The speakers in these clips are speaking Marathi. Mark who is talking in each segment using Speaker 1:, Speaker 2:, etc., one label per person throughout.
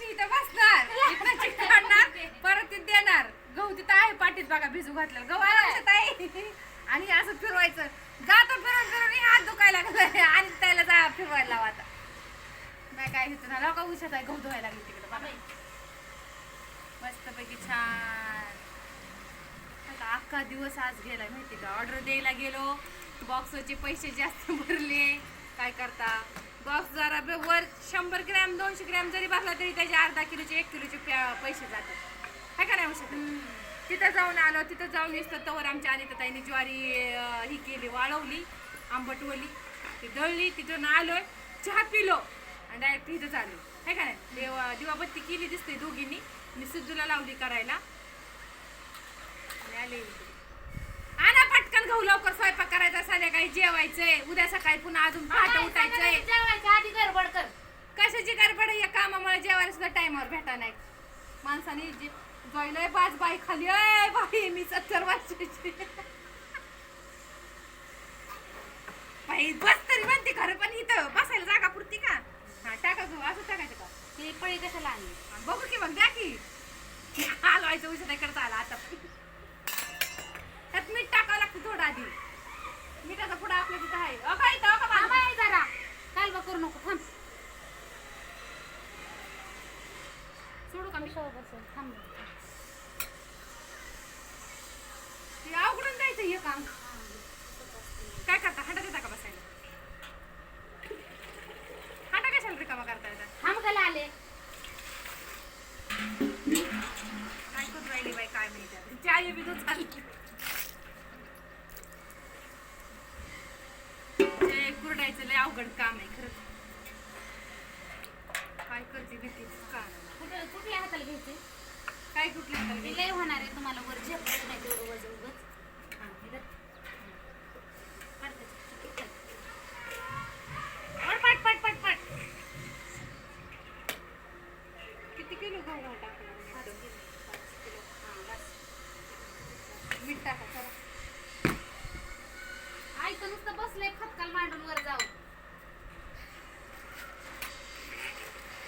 Speaker 1: अशी इथं बसणार. काढणार परत ते देणार. गहू तिथं आहे पाठीत बघा भिजू घातलं. गहू आहे आहे. आणि असं फिरवायचं. जातो फिरून फिरून हे हात दुखायला लागलं. आणि त्याला जा फिरवायला लावा आता. नाही काय घेतो ना लोक उशात आहे गहू धुवायला लागली तिकडे बघा मस्तपैकी छान. अख्खा दिवस आज गेला माहिती का? ऑर्डर द्यायला गेलो. बॉक्सचे पैसे जास्त भरले. काय करता? बॉक्स वर शंभर ग्रॅम दोनशे ग्रॅम जरी भरला तरी त्याचे अर्धा किलोचे एक किलोचे प्या- पैसे जातात. काय का नाही औषध तिथं जाऊन आलो तिथं जाऊन येतं तवर आमच्या आणि ताईने ज्वारी अं, ही केली वाळवली आंबटवली ती दळली तिथून आलोय चहा पिलो आणि डायरेक्ट इथं आलो. आहे का नाही? देवा दिवाबत्ती केली दिसते दोघींनी. मी सिद्धूला लावली करायला. आणि आले. आणा पटकन गहू लवकर स्वयंपाक करायचा संध्याकाळी जेवायचंय. उद्या सकाळी पुन्हा अजून पहाटे उठायचंय.
Speaker 2: जेवायच्या आधी गडबड कर.
Speaker 1: कशाची गडबड या कामामुळे जेवायला सुद्धा टाइमवर भेटा नाही. माणसाने जे जॉईलय बाज बाई खाली. अय बाई मी सत्तर वर्षाची. बाई बस तरी म्हणते खरं पण इथं बसायला जागा पुरती का? हा टाका गहू असं टाकायचं का?
Speaker 2: ती पळी कशाला आणली?
Speaker 1: आणि बघू की मग द्या की. हलवायचं उशा करता आला आता. त्यात मीठ टाकावं लागतं थोडं आधी. मिठाचा पुढं आपल्या तिथं आहे. अ काय इथं, अ का
Speaker 2: थांब
Speaker 1: बाजूला?
Speaker 2: आहे जरा. कालवा करू नको थांब.
Speaker 1: सोडू का मी?
Speaker 2: थांब.
Speaker 1: ते अवघडून जायचं हे काम. काय करता? हाटा देता का बसायला? हाटा कशाला रिकामा करता येतात?
Speaker 2: थांब गेला आले
Speaker 1: काय करून राहिली बाई काय माहिती चाय बी दूध चालली. ते कुरडायचं लय अवघड काम आहे खरंच. काय करते भीती का
Speaker 2: कुठे कुठल्या हाताला घ्यायचे
Speaker 1: काय कुठल्या हाताला?
Speaker 2: लय होणार आहे तुम्हाला वर झेपत नाही तेवढं वजन उगच हा, हे धर. काढ त्याचं. चल. वर पट पट पट पट
Speaker 1: किती किलो गहू
Speaker 2: पाच
Speaker 1: टाकला
Speaker 2: किलो, पाच किलो. हा, बस.
Speaker 1: मीठ टाका चला
Speaker 2: आई तर नुसतं बसलंय खतकाल मांडून वर जाऊ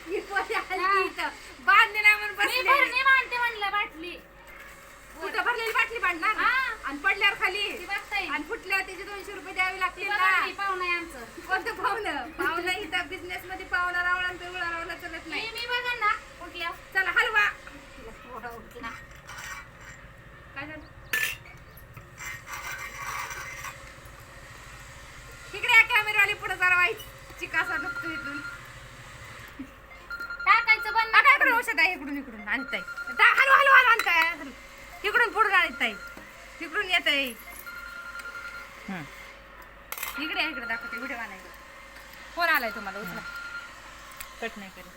Speaker 1: ही पोरी आली
Speaker 2: हा.
Speaker 1: इथं. बांधली नाही म्हणून
Speaker 2: मी
Speaker 1: बसली.
Speaker 2: भरणी मांडते म्हणलं बाटली
Speaker 1: कुठं
Speaker 2: हा.
Speaker 1: आणि पडल्यावर खाली. आणि फुटल्यावर त्याचे दोनशे रुपये द्यावे लागतील ना.
Speaker 2: पाहुणं आहे आमचं.
Speaker 1: कोणतं पाहुणं? पाहुणं इथं बिझनेस मध्ये पाहुणा रावळा पिवळा रावळा चलत नाही.
Speaker 2: मी बघा ना. कुठल्या
Speaker 1: चला हलवा. काय झालं? कॅमेरावाली पुढे जरा वाईट चिकासा नुकतो इथून.
Speaker 2: टाकायचं बंद
Speaker 1: काय औषध आहे इकडून इकडून. आणताय. हलवा हलवा आणताय. इकडून पुढून आणताय इकडून येत आहे इकडे इकडे दाखवते व्हिडिओ आणायला. फोन आलाय तुम्हाला उचला. कट नाही करेल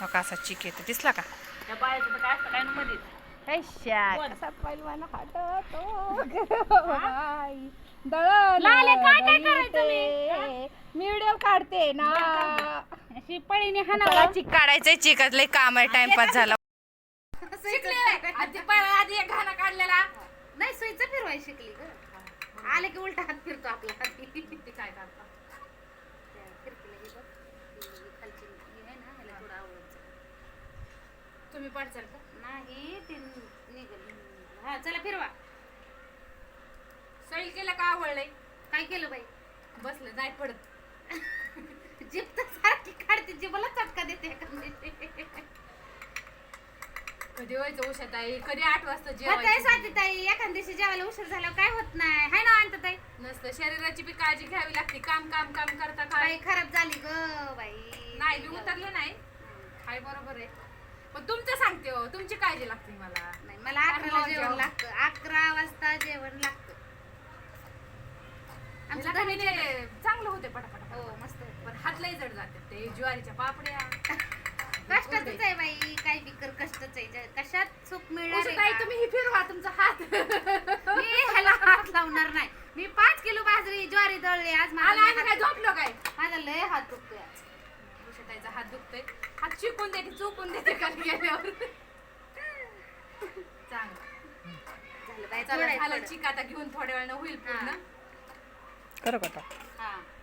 Speaker 1: हो का असा चिक येतो. दिसला का?
Speaker 2: त्या बाळाचं तर काय असतं काय मध्ये
Speaker 1: बोल. दळण
Speaker 2: लाले, काय काय करायचं मी?
Speaker 1: मी व्हिडिओ काढते ना.
Speaker 2: अशी पळीने
Speaker 1: चला
Speaker 2: हाणावं.
Speaker 1: चिक काढायचंय काम आहे टाइमपास झाला. शिकले आधी पा- आधी एक घाणा काढलेला.
Speaker 2: नाही सुईचं फिरवाय शिकली ग. आले की उलटा हात फिरतो आपला हात
Speaker 1: काय करता?
Speaker 2: त्या खिडकीला हे बघ, ही खालची ही आहे ना ह्याला थोडं आवडतं.
Speaker 1: तुम्ही पडचाल का?
Speaker 2: नाही ते निघल. हा चला फिरवा.
Speaker 1: सैल केलं का आवडलंय
Speaker 2: काय केलं बाई?
Speaker 1: बसलं नाही पडत.
Speaker 2: जीप तर सारखी काढते जीबाला चटका देते एखादी.
Speaker 1: कधी व्हायचं आहे कधी आठ वाजता
Speaker 2: काय
Speaker 1: जेवायचं?
Speaker 2: स्वाती ताई? एखाद्या दिवशी जेवायला उशीर झाल्यावर काय होत नाही. हाय ना आणत ताई?
Speaker 1: नसतं. शरीराची बी काळजी घ्यावी लागते. काम काम काम करता काय
Speaker 2: बाई खराब झाली ग बाई.
Speaker 1: नाही मी उतरलं नाही. बरोबर आहे. पण तुमचं सांगते हो. तुमची काळजी लागते मला.
Speaker 2: नाही मला अकराला जेवण
Speaker 1: जेवण.
Speaker 2: लागतं. अकरा वाजता जेवण लागतं. आमचं
Speaker 1: आमच्या
Speaker 2: घरी
Speaker 1: घरी चांगलं होते पटापट
Speaker 2: हो मस्त
Speaker 1: पण हात लय जड जातात ते ज्वारीच्या पापड्या.
Speaker 2: कष्टाच आहे बाई काय बिकर कष्टच आहे. कशात सुख मिळणार आहे
Speaker 1: ताई
Speaker 2: का?
Speaker 1: तुम्ही ही फिरवा तुमचा हात.
Speaker 2: मी ह्याला हात लावणार नाही. मी पाच किलो बाजरी ज्वारी दळली आज माझा
Speaker 1: आला
Speaker 2: लय
Speaker 1: आम्ही काय
Speaker 2: हात-
Speaker 1: झोपलो काय?
Speaker 2: माझा लय हात दुखतोय आज.
Speaker 1: उषताईचा हात दुखतोय. हात शिकून देते चुकून देते खाली गेल्यावर. चांगलं.
Speaker 2: झालं बाई
Speaker 1: चला
Speaker 2: थोडं आहे,
Speaker 1: झालं
Speaker 2: थोडं.
Speaker 1: चिक आता घेऊन थोड्या वेळानं होईल पूर्ण.
Speaker 2: हा.
Speaker 3: करू का आता?
Speaker 2: हा.